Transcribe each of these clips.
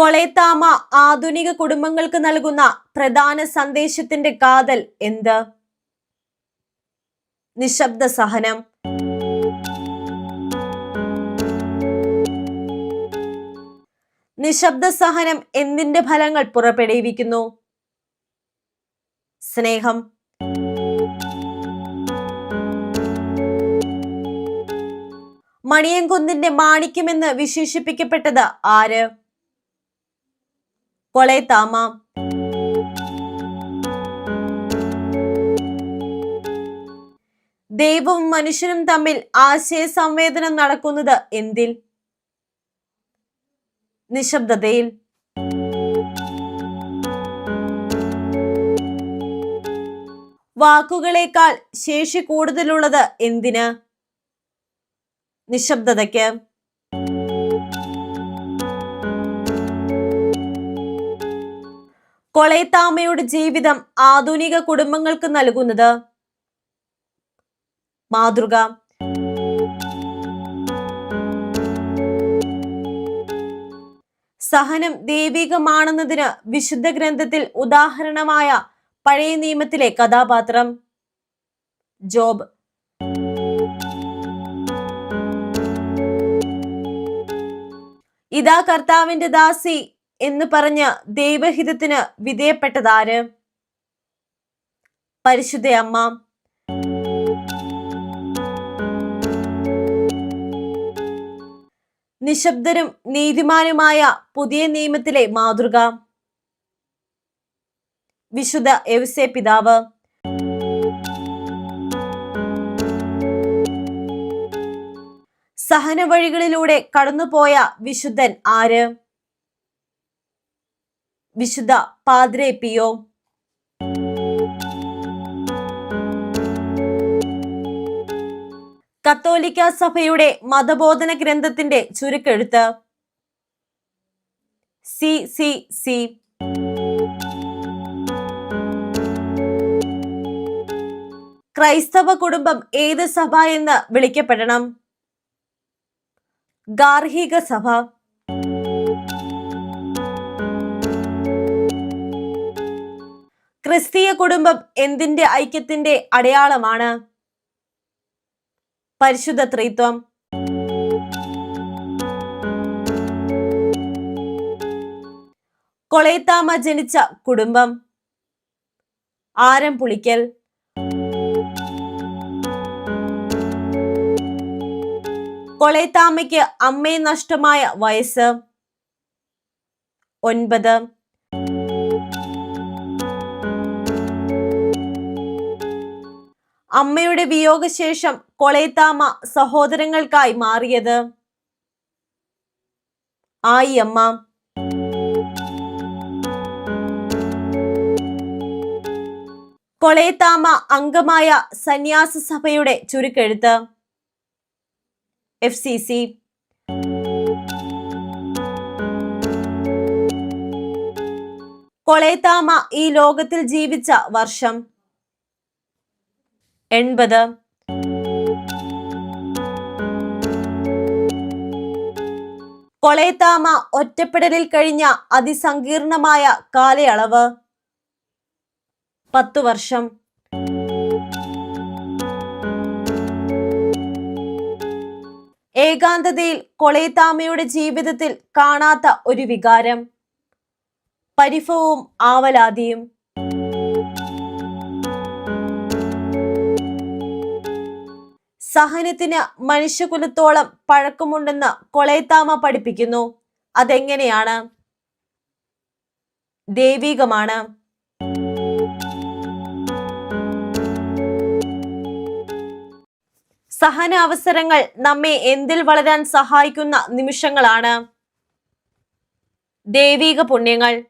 കൊളേത്താമ ആധുനിക കുടുംബങ്ങൾക്ക് നൽകുന്ന പ്രധാന സന്ദേശത്തിന്റെ കാതൽ എന്ത്? നിശബ്ദ സഹനം. നിശബ്ദ സഹനം എന്തിന്റെ ഫലങ്ങൾ പുറപ്പെടുവിക്കുന്നു? സ്നേഹം. മണിയൻകുന്നിന്റെ മാണിക്യമെന്ന് വിശേഷിപ്പിക്കപ്പെട്ടത് ആര്? കൊളേത്താമ ദൈവവും മനുഷ്യനും തമ്മിൽ ആശയ സംവേദനം നടക്കുന്നത് എന്തിൽ? നിശബ്ദതയിൽ. വാക്കുകളേക്കാൾ ശേഷി കൂടുതലുള്ളത് എന്തിന്? നിശബ്ദതയ്ക്ക്. കൊളയത്താമയുടെ ജീവിതം ആധുനിക കുടുംബങ്ങൾക്ക് നൽകുന്നത്? മാതൃക. സഹനം ദൈവികമാണെന്നതിന് വിശുദ്ധ ഗ്രന്ഥത്തിൽ ഉദാഹരണമായ പഴയ നിയമത്തിലെ കഥാപാത്രം. ജോബ്. ഇതാ കർത്താവിന്റെ ദാസി എന്ന് പറഞ്ഞ് ദൈവഹിതത്തിന് വിധേയപ്പെട്ടതാര്? പരിശുദ്ധ അമ്മ. നിശബ്ദരും നീതിമാനുമായ പുതിയ നിയമത്തിലെ മാതൃക. വിശുദ്ധ എവ്സെ പിതാവ്. സഹന വഴികളിലൂടെ കടന്നുപോയ വിശുദ്ധൻ ആര്? വിശുദ്ധ പാദ്രെ പിയോ. കത്തോലിക്ക സഭയുടെ മതബോധന ഗ്രന്ഥത്തിന്റെ ചുരുക്കെഴുത്ത്. C C C. ക്രൈസ്തവ കുടുംബം ഏത് സഭ എന്ന് വിളിക്കപ്പെടണം? ഗാർഹിക സഭ. ക്രിസ്തീയ കുടുംബം എന്തിന്റെ ഐക്യത്തിന്റെ അടയാളമാണ്? പരിശുദ്ധ ത്രിത്വം. കൊളയത്താമ ജനിച്ച കുടുംബം. ആരം പുളിക്കൽ. കൊളയത്താമയ്ക്ക് അമ്മയെ നഷ്ടമായ വയസ്സ്. ഒൻപത്. അമ്മയുടെ വിയോഗശേഷം കൊളയത്താമ സഹോദരങ്ങൾക്കായി മാറിയത്? ആയി അമ്മ. കൊളയത്താമ അംഗമായ സന്യാസ സഭയുടെ ചുരുക്കെഴുത്ത്. F C C. കൊളയത്താമ ഈ ലോകത്തിൽ ജീവിച്ച വർഷം. എൺപത്. കൊളയത്താമ ഒറ്റപ്പെടലിൽ കഴിഞ്ഞ അതിസങ്കീർണമായ കാലയളവ്. പത്തു വർഷം. ഏകാന്തതയിൽ കൊളയത്താമയുടെ ജീവിതത്തിൽ കാണാത്ത ഒരു വികാരം. പരിഭവവും ആവലാതിയും. സഹനത്തിന് മനുഷ്യകുലത്തോളം പഴക്കമുണ്ടെന്ന് കൊളയത്താമ പഠിപ്പിക്കുന്നു. അതെങ്ങനെയാണ്? ദൈവികമാണ്. സഹന അവസരങ്ങൾ നമ്മെ എന്തിൽ വളരാൻ സഹായിക്കുന്ന നിമിഷങ്ങളാണ്. ദൈവിക പുണ്യങ്ങൾ.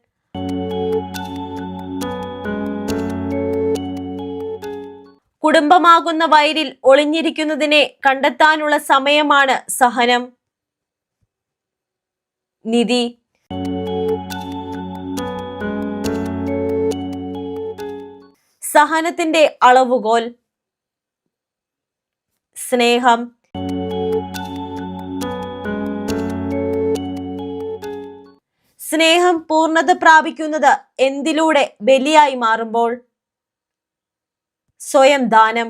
കുടുംബമാകുന്ന വയലിൽ ഒളിഞ്ഞിരിക്കുന്നതിനെ കണ്ടെത്താനുള്ള സമയമാണ് സഹനം. നിധി. സഹനത്തിന്റെ അളവുകോൽ. സ്നേഹം. സ്നേഹം പൂർണത പ്രാപിക്കുന്നത് എന്തിലൂടെ ബലിയായി മാറുമ്പോൾ? സ്വയം ദാനം